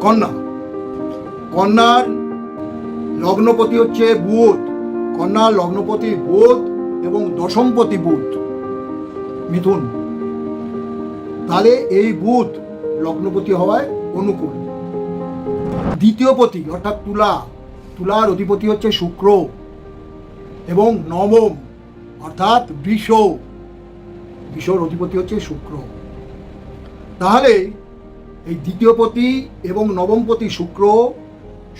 কন্যা। কন্যার লগ্নপতি হচ্ছে বুধ। কন্যার লগ্নপতি বুধ এবং দশমপতি বুধ। মিথুন। তাহলে এই বুধ লগ্নপতি হওয়ায় অনুকূল। দ্বিতীয় পতি অর্থাৎ তুলা। তুলার অধিপতি হচ্ছে শুক্র এবং নবম অর্থাৎ বিষ। বিশ্বর অধিপতি হচ্ছে শুক্র। তাহলে এই দ্বিতীয়পতি এবং নবমপতি শুক্র,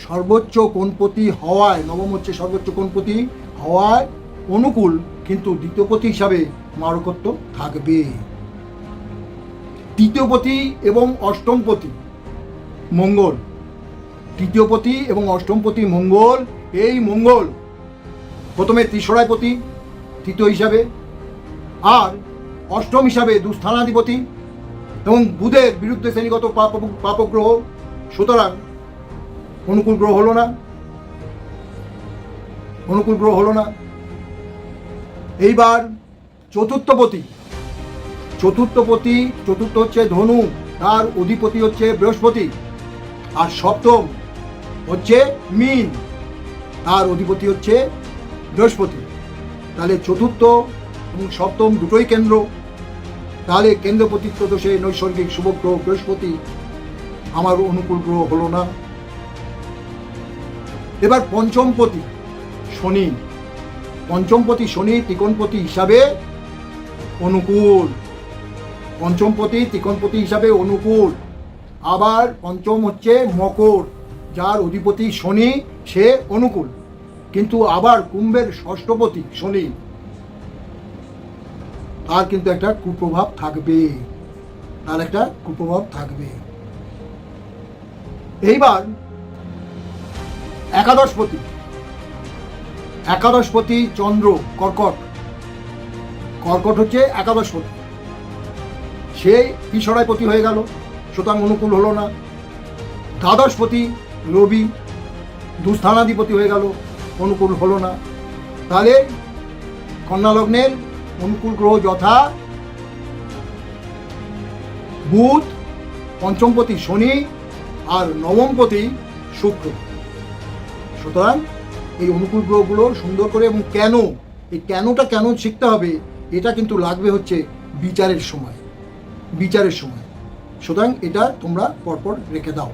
সর্বোচ্চ কোণপতি হওয়ায়, নবম হচ্ছে সর্বোচ্চ কোণপতি হওয়ায় অনুকূল, কিন্তু দ্বিতীয়পতি হিসাবে মারকত্ব থাকবে। তৃতীয়পতি এবং অষ্টমপতি মঙ্গল। তৃতীয়পতি এবং অষ্টমপতি মঙ্গল, এই মঙ্গল প্রথমে ত্রিশরায়পতি তৃতীয় হিসাবে। আর অষ্টম হিসাবে দুস্থানাধিপতি এবং বুধের বিরুদ্ধে শ্রেণীগত পাপ পাপগ্রহ, সুতরাং অনুকূল গ্রহ হলো না। অনুকূল গ্রহ হলো না। এইবার চতুর্থপতি। চতুর্থপতি, চতুর্থ হচ্ছে ধনু, তার অধিপতি হচ্ছে বৃহস্পতি। আর সপ্তম হচ্ছে মিন, তার অধিপতি হচ্ছে বৃহস্পতি। তাহলে চতুর্থ এবং সপ্তম দুটোই কেন্দ্র। তাহলে কেন্দ্রপতিত্ব দোষে নৈসর্গিক শুভগ্রহ বৃহস্পতি আমার অনুকূল গ্রহ হলো না। এবার পঞ্চমপতি শনি। পঞ্চমপতি শনি ত্রিকোণপতি হিসাবে অনুকূল। পঞ্চমপতি ত্রিকোণপতি হিসাবে অনুকূল। আবার পঞ্চম হচ্ছে মকর, যার অধিপতি শনি, সে অনুকূল। কিন্তু আবার কুম্ভের ষষ্ঠপতি শনি। তার কিন্তু একটা কুপ্রভাব থাকবে। তার একটা কুপ্রভাব থাকবে। এইবার একাদশপতি। একাদশপতি চন্দ্র, কর্কট। কর্কট হচ্ছে একাদশপতি। সে কিশোরায়পতি হয়ে গেল, সুতরাং অনুকূল হলো না। দ্বাদশপতি রবি, দুস্থানাধিপতি হয়ে গেল, অনুকূল হলো না। তাহলে কন্যা লগ্নের অনুকূল গ্রহ যথা বুধ, পঞ্চমপতি শনি আর নবমপতি শুক্র। সুতরাং এই অনুকূল গ্রহগুলো সুন্দর করে এবং কেন, এই কেনটা কেন শিখতে হবে, এটা কিন্তু লাগবে হচ্ছে বিচারের সময়। বিচারের সময়। সুতরাং এটা তোমরা পরপর রেখে দাও।